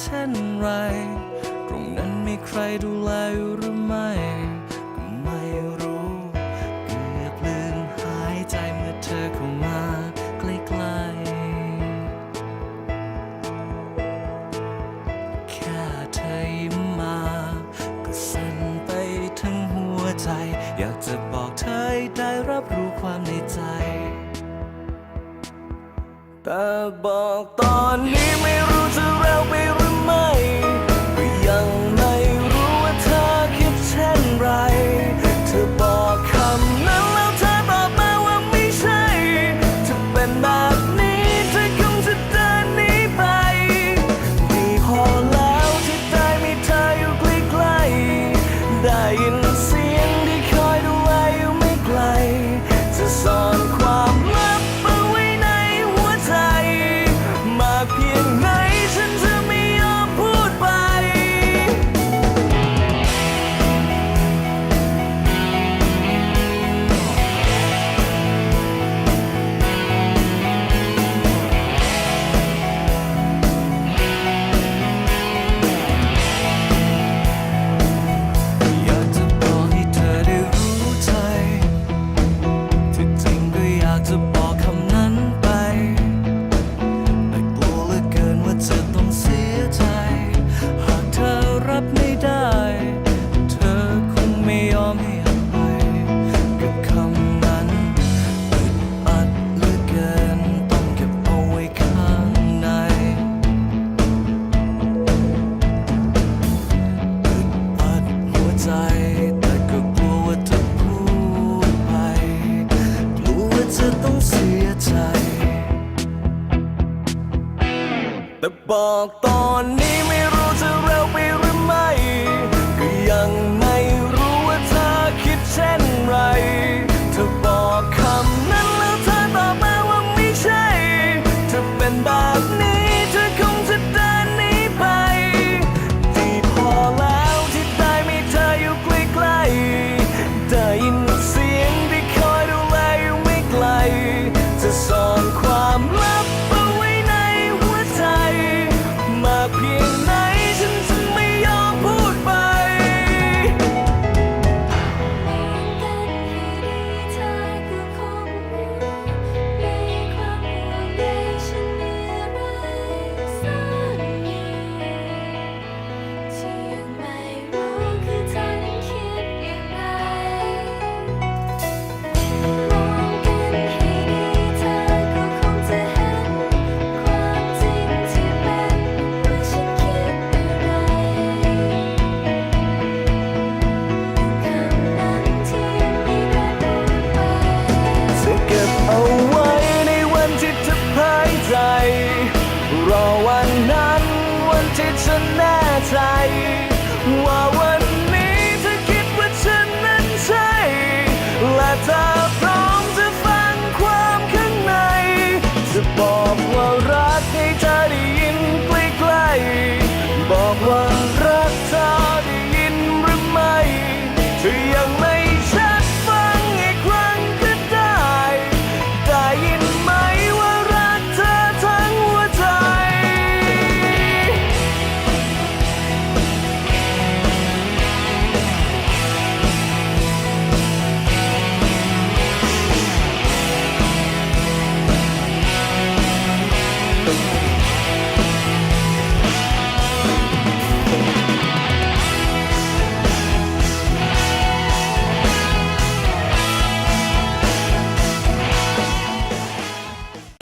เช่นไร ตรงนั้นมีใครดูแลอยู่หรือไม่ก็ไม่รู้ เกือบลืมหายใจเมื่อเธอเข้ามาใกล้ๆ แค่เธอยิ้มมา ก็สั่นไปทั้งหัวใจ อยากจะบอกเธอได้รับรู้ความในใจแต่บอกตอนนี้ไม่รู้จะเร็วไปหรื อ เธอคงไม่ยอมให้อภัยกับคำนั้นอึดอัดเหลือเกินต้องเก็บเอาไว้ข้างในอึดอัดหัวใจ แต่ก็กลัวว่าจะพูดไป กลัวว่าจะต้องเสียใจ แต่บอกตอนนี้ อ แน่ใจ ว่าวันนี้เธอคิดว่าฉันนั้นใช่ และเธอพร้อมจะฟังความข้างในจะบอก